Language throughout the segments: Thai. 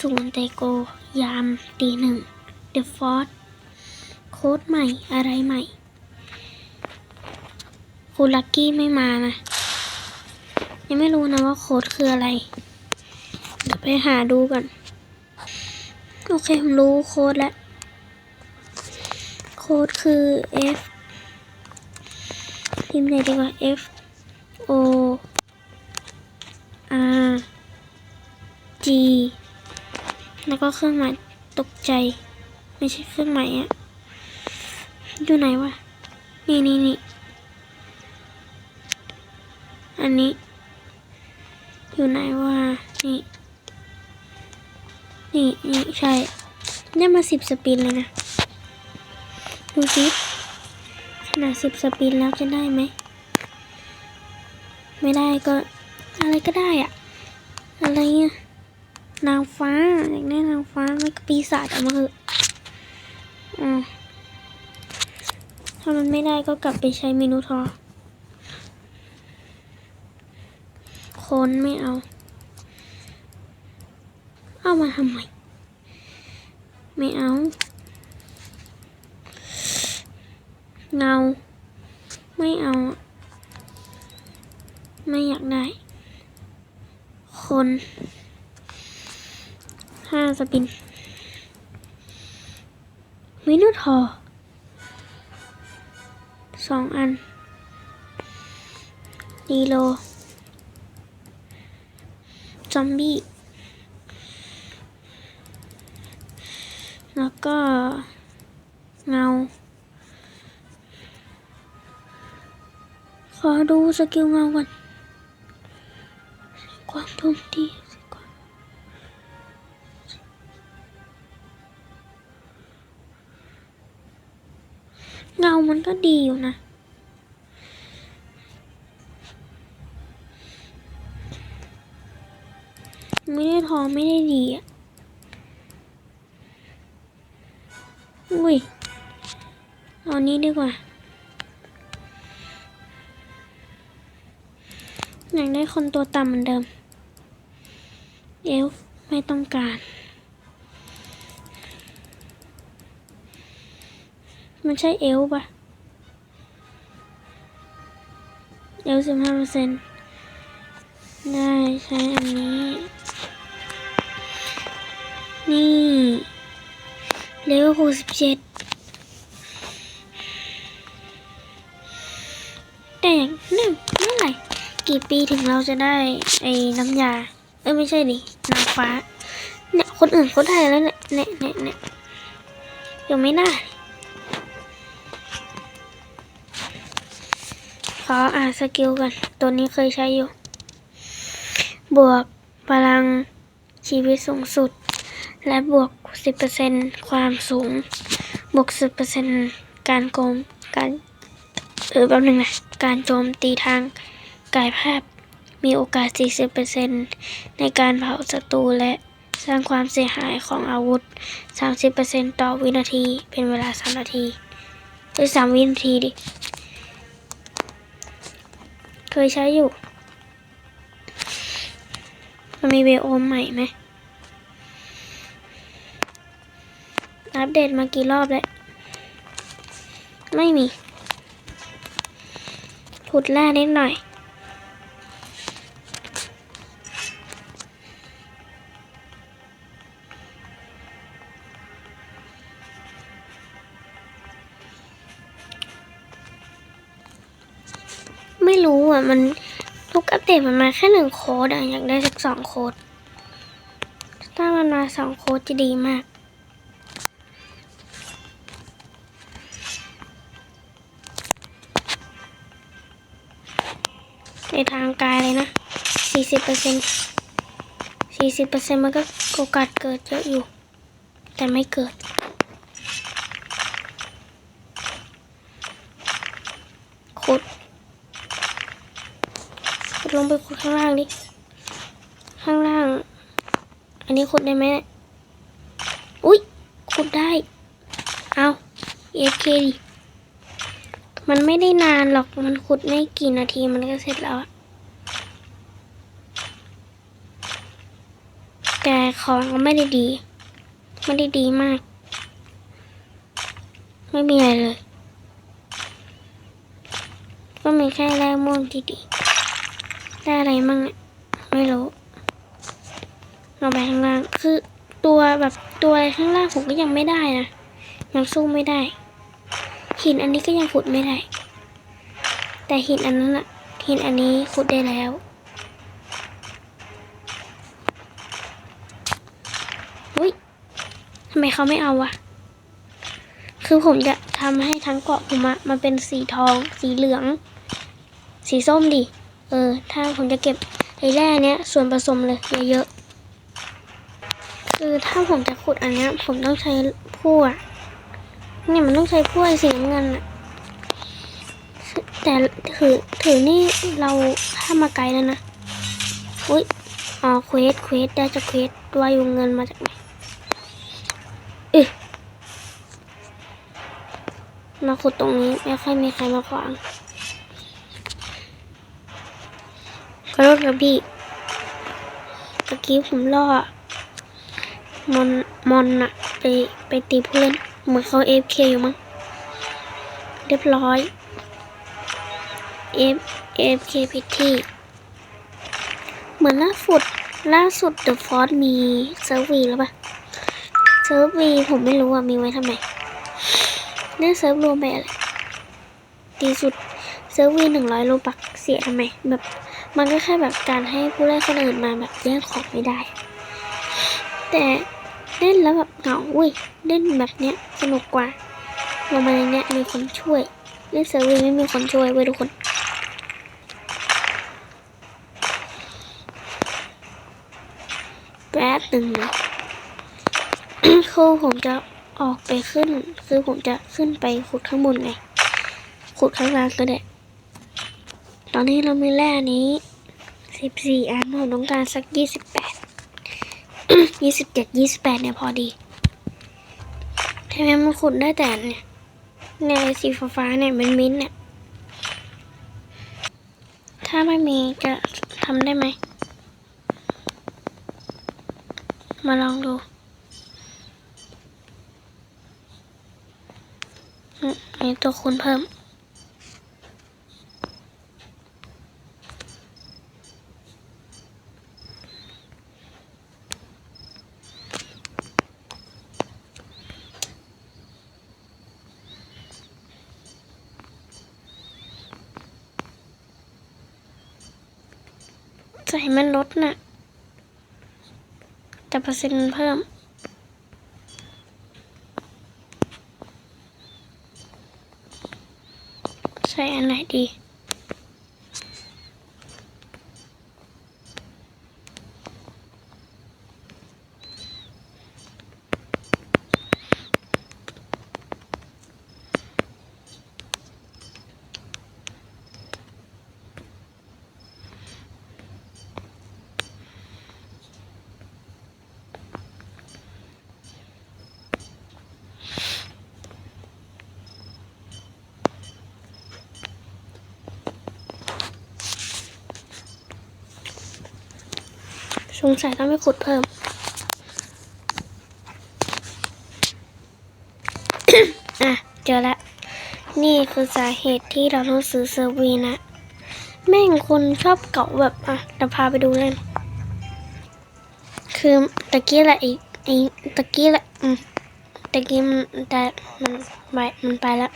สูนเตโก ยามตีหนึ่งเดอะฟอร์โค้ดใหม่อะไรใหม่ คุณลักกี้ไม่มานะ ยังไม่รู้นะว่าโค้ดคืออะไร เดี๋ยวไปหาดูก่อน โอเค ผมรู้โค้ดแล้ว โค้ดคือ F พิมพ์เลยดีกว่า F O R แล้วก็เครื่องหมายตกใจ ไม่ใช่เครื่องหมายอะอยู่ไหนวะ นี่นี่นี่อันนี้ อยู่ไหนวะ นี่ นี่นี่ใช่ ได้มาสิบสปินเลยนะ ดูสิขนาดสิบสปินแล้วจะได้ไหม ไม่ได้ก็อะไรก็ได้อะอะไรอะ นางฟ้าอยากได้นางฟ้าไม่ก็ปีศาจเอามาเถอะอ่าถ้ามันไม่ได้ก็กลับไปใช้เมนูทอคนไม่เอา เอามาทำไม ไม่เอา เงา ไม่เอา ไม่อยากได้ คน ห้าสปินมินูทอร์สองอันดีโลซอมบี้ แล้วก็ เงา ขอดูสกิลเงาก่อน ความโจมตี มันก็ดีอยู่นะ ไม่ได้ทองไม่ได้ดีอะ อุ้ยเอานี้ดีกว่า อยากได้คนตัวต่ำเหมือนเดิม เอลไม่ต้องการมันใช่เอลปะ เอลสิบห้าเปอร์เซ็นต์ได้ใช้อันนี้ นี่เลเวลหกสิบเจ็ดแต่อย่างนั่นเมื่อไหร่กี่ปีถึงเราจะได้ไอ้น้ำยา เอ้ยไม่ใช่ดินางฟ้า เนี่ย คนอื่นเขาได้แล้วเนี่ยเนี่ยเนี่ยเนี่ยยังไม่ได้ ออ่านสกิลก่อนตัวนี้เคยใช้อยู่ บวกพลังชีวิตสูงสุด และบวก 10%ความสูง บวก 10%การโกงการเออแป๊บนึงนะ การโจมตีทางกายภาพ มีโอกาส 40%ในการเผาศัตรูและสร้างความเสียหายของอาวุธ 30%ต่อวินาที เป็นเวลา 3 นาทีหรือ3วินาทีดิ เคยใช้อยู่ มันมีเวโอมใหม่ไหม อัปเดตมากี่รอบแล้ว ไม่มีขุดแร่นิดหน่อย ไม่รู้อะ มันทุกอัปเดตมันมาแค่หนึ่งโค้ดอะ อยากได้สักสองโค้ด ถ้ามันมาสองโค้ดจะดีมาก ในทางกายเลยนะสี่สิบเปอร์เซ็นสี่สิบเปอร์เซ็นมันก็โอกาสเกิดเยอะอยู่ แต่ไม่เกิด ขุดล งไปขุดข้างล่างดิ ข้างล่าง อันนี้ขุดได้ไหมอุ๊ยขุดได้ เอาเอเคดิ มันไม่ได้นานหรอก มันขุดไม่กี่นาทีมันก็เสร็จแล้ว แต่ของก็ไม่ได้ดี ไม่ได้ดีมาก ไม่มีอะไรเลย ก็มีแค่แร่ม่วงที่ดี ได้อะไรมั่งเนี่ยไม่รู้ลงไปข้างล่างคือตัวแบบตัวอะไรข้างล่างผมก็ยังไม่ได้นะยังสู้ไม่ได้ หินอันนี้ก็ยังขุดไม่ได้ แต่หินอันนั้นอะหินอันนี้ขุดได้แล้วอุ้ยทำไมเขาไม่เอาวะคือผมจะทำให้ทั้งเกาะผมอะมันเป็นสีทอง สีเหลือง สีส้มดิ เออ ถ้าผมจะเก็บไอ้แร่เนี้ยส่วนผสมเลยเยอะๆคือถ้าผมจะขุดอันเนี้ย ผมต้องใช้พั่วเนี่ยมันต้องใช้พั่วสีน้ำเงินอะแต่ถือถือนี่เราข้ามาไกลแล้วนะ อุ้ยอ๋อเควสเควสได้จากเควสว่าอยู่เงินมาจากไหนเอ๊ะมาขุดตรงนี้ไม่ค่อยมีใครมาขวาง ขอโทษครับพี่ตะกี้ผมล่อมอนมอนอะไปไปตีผู้เล่นเหมือนเขาเอฟเคอยู่มั้งเรียบร้อยเอฟเอฟเคพิธีเหมือนล่าสุดล่าสุดเดอะฟอสมีเซิร์ฟวีแล้วปะเซิร์ฟวีผมไม่รู้อะมีไว้ทำไมเนี่ยเซิร์ฟรวมไปอะไรดีสุดเซิร์ฟวีหนึ่งร้อยโลบักเสียทำไมแบบ มันก็แค่แบบการให้ผู้เล่นคนอื่นมาแบบแย่งของไม่ได้ แต่เล่นแล้วแบบเหงาอุ้ยเล่นแบบเนี้ยสนุกกว่าลงมาในเนี้ยมีคนช่วยเล่นเซิร์ฟวีไม่มีคนช่วยเว้ยทุกคนแป๊บหนึ่งนะคือผมจะออกไปขึ้น คือผมจะขึ้นไปขุดข้างบนไงขุดข้างล่างก็ได้ ตอนนี้เรามีแร่นี้สิบสี่อันผมต้องการสักยี่สิบแปดยี่สิบเจ็ดยี่สิบแปดเนี่ยพอดีทำไมมันขุดได้แต่เนี่ยเนี่ยสีฟ้าเนี่ยมันมิ้นเนี่ยถ้าไม่มีจะทำได้ไหม มาลองดูมมีตัวคูณเพิ่ม ใส่มันลดน่ะ แต่เปอร์เซ็นต์มันเพิ่มใส่อันไหนดี สงสัยต้องไปขุดเพิ่ม อะ เจอละนี่คือสาเหตุที่เราต้องซื้อเซอร์วีนะ แม่งคนชอบเก่าแบบอะเดี๋ยวพาไปดูเล่น คือตะกี้แหละไอ้ไอ้ตะกี้แหละอืมตะกี้มันแต่มันไปมันไปแล้ว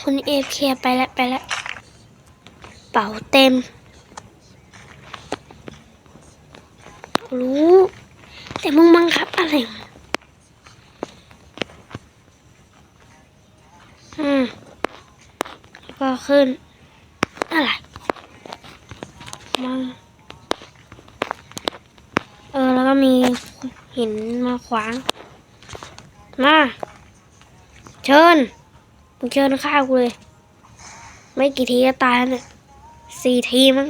คนเอฟเคไปแล้วไปแล้วเป่าเต็ม รู้ แต่มึงบังคับอะไรอืมแล้วก็ขึ้น อะไรมังเออ แล้วก็มีหินมาขวาง มา เชิญมึงเชิญข้ากูเลย ไม่กี่ทีก็ตายเนี่ยสี่ทีมั้ง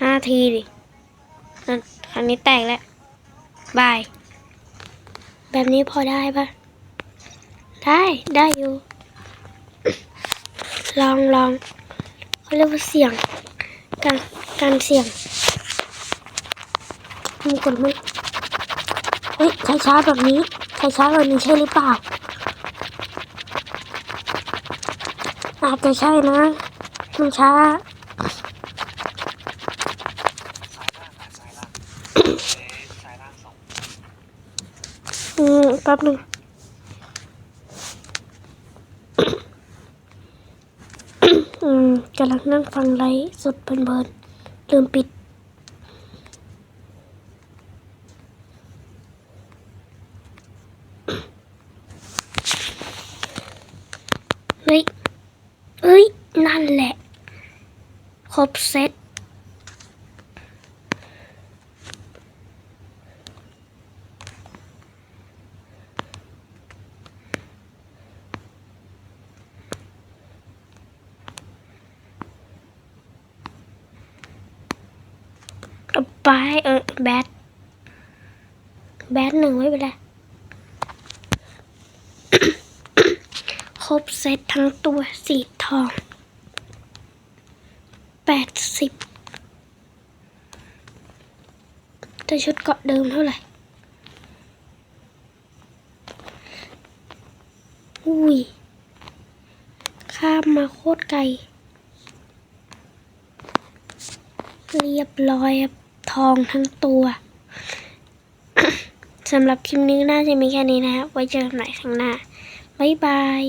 ห้าทีดิ นั่นครั้งนี้แตกแล้วบาย แบบนี้พอได้ปะได้ได้อยู่ ลองลองเขาเรียกว่าเสี่ยง การการเสี่ยงนมกดไม่เฮ้ยช้าช้าแบบนี้ช้าช้าแบบนี้ใช่หรือเปล่า อาจจะใช่นะมันช้า ซ้ายล่างอะซ้ายล่าง เอ๊ะซ้ายล่างสอง อืมแป๊บหนึ่งกำลังนั่งฟังไลฟ์สดเพลินๆลืมปิดเฮ้ยเอ้ย นั่นแหละ ครบเซต เอาไปเออแบทแบทหนึ่งไม่เป็นไรครบเซตทั้งตัวสีทองแปดสิบแต่ชุดเกาะเดิมเท่าไหร่อุ้ย ข้ามมาโคตรไกล เรียบร้อยครับ ทองทั้งตัวสำหรับคลิปนี้น่าจะมีแค่นี้นะ ไว้เจอกันใหม่ครั้งหน้า บ๊ายบาย